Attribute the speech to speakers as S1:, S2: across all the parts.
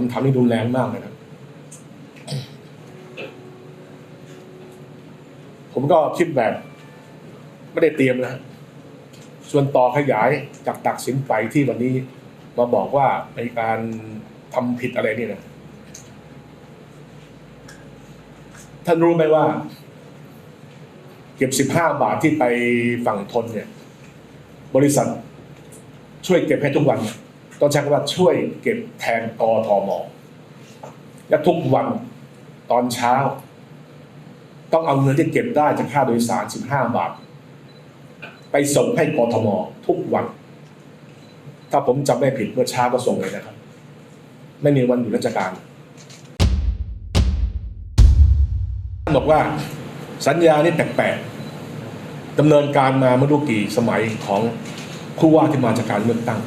S1: คำถามนี่รุนแรงมากเลยนะผมก็คิดแบบ ไม่ได้เตรียมนะส่วนต่อขยายจากตักสินไปที่วันนี้มาบอกว่าในการทำผิดอะไรนี่นะท่านรู้ไหมว่า เก็บสิบห้าบาทที่ไปฝั่งทนเนี่ย บริษัทช่วยเก็บให้ทุกวัน ต้องใช้คำว่าช่วยเก็บแทนกทมและทุกวันตอนเช้า ต้องเอาเงินที่เก็บได้จากค่าโดยสาร 15 บาท ไปส่งให้กทมทุกวัน ถ้าผมจำไม่ผิดเมื่อเช้าก็ส่งเลยนะครับ ไม่มีวันหยุดราชการบอกว่าสัญญานี่แปลกๆดำเนินการมาไม่รู้กี่สมัยของผู้ว่าที่มาจากการเลือกตั้ง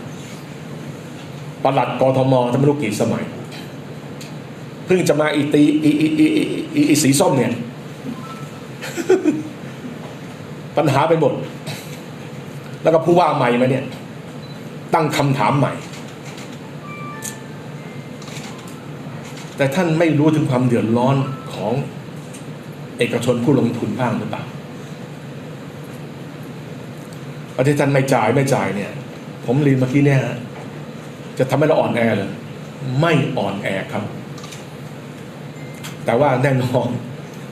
S1: ปลัดกทมจะไม่รู้กี่สมัย เพิ่งจะมาอีตีอีอีอีอีอีอีสีส้มเนี่ย ปัญหาไปหมด แล้วก็ผู้ว่าใหม่มาเนี่ย ตั้งคำถามใหม่ แต่ท่านไม่รู้ถึงความเดือดร้อนของเอกชนผู้ลงทุนบ้างหรือเปล่าประเทศท่านไม่จ่ายไม่จ่ายเนี่ย ผมเรียนเมื่อกี้เนี่ยฮะ จะทำให้เราอ่อนแอเลยไม่อ่อนแอครับ แต่ว่าแน่นอน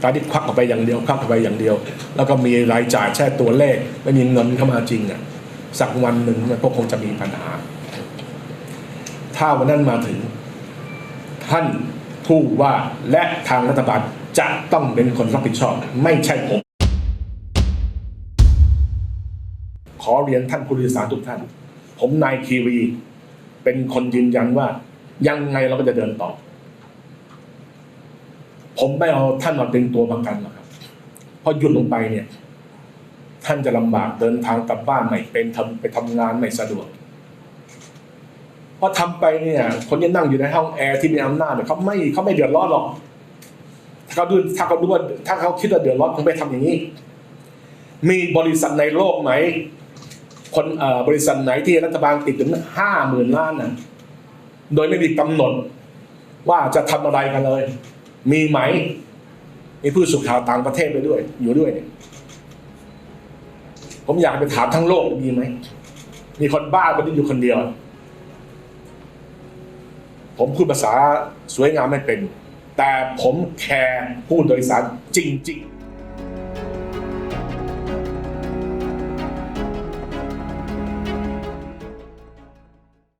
S1: การที่ควักออกไปอย่างเดียวควักออกไปอย่างเดียว แล้วก็มีรายจ่ายแค่ตัวเลข ไม่มีเงินเข้ามาจริงอะสักวันหนึ่งมันก็คงจะมีปัญหา ถ้าวันนั้นมาถึง ท่านผู้ว่าและทางรัฐบาลจะต้องเป็นคนรับผิดชอบ ไม่ใช่ผม ขอเรียนท่านผู้โดยสารทุกท่าน ผมนายคีรี เป็นคนยืนยันว่า ยังไงเราก็จะเดินต่อ ผมไม่เอาท่านมาเป็นตัวประกันหรอกครับเพราะหยุดลงไปเนี่ย ท่านจะลำบากเดินทางกลับบ้านไม่เป็นทำไปทำงานไม่สะดวกพราะทำไปเนี่ย คนที่นั่งอยู่ในห้องแอร์ที่มีอำนาจเนี่ยเขาไม่เขาไม่เดือดร้อนหรอกถ้าเขาดูถ้าเขาดูว่าถ้าเขาคิดว่าเดือดร้อนคงไม่ทำอย่างนี้ มีบริษัทในโลกไหม คนบริษัทไหนที่รัฐบาลติดถึงห้าหมื่นล้านนะโดยไม่มีกำหนด ว่าจะทำอะไรกันเลย มีไหม มีผู้สื่อข่าวต่างประเทศไปด้วย อยู่ด้วยเนี่ยผมอยากไปถามทั้งโลกมีไหม มีคนบ้าคนนี้อยู่คนเดียว ผมพูดภาษาสวยงามไม่เป็น แต่ผมแคร์ผู้โดยสารจริง ๆ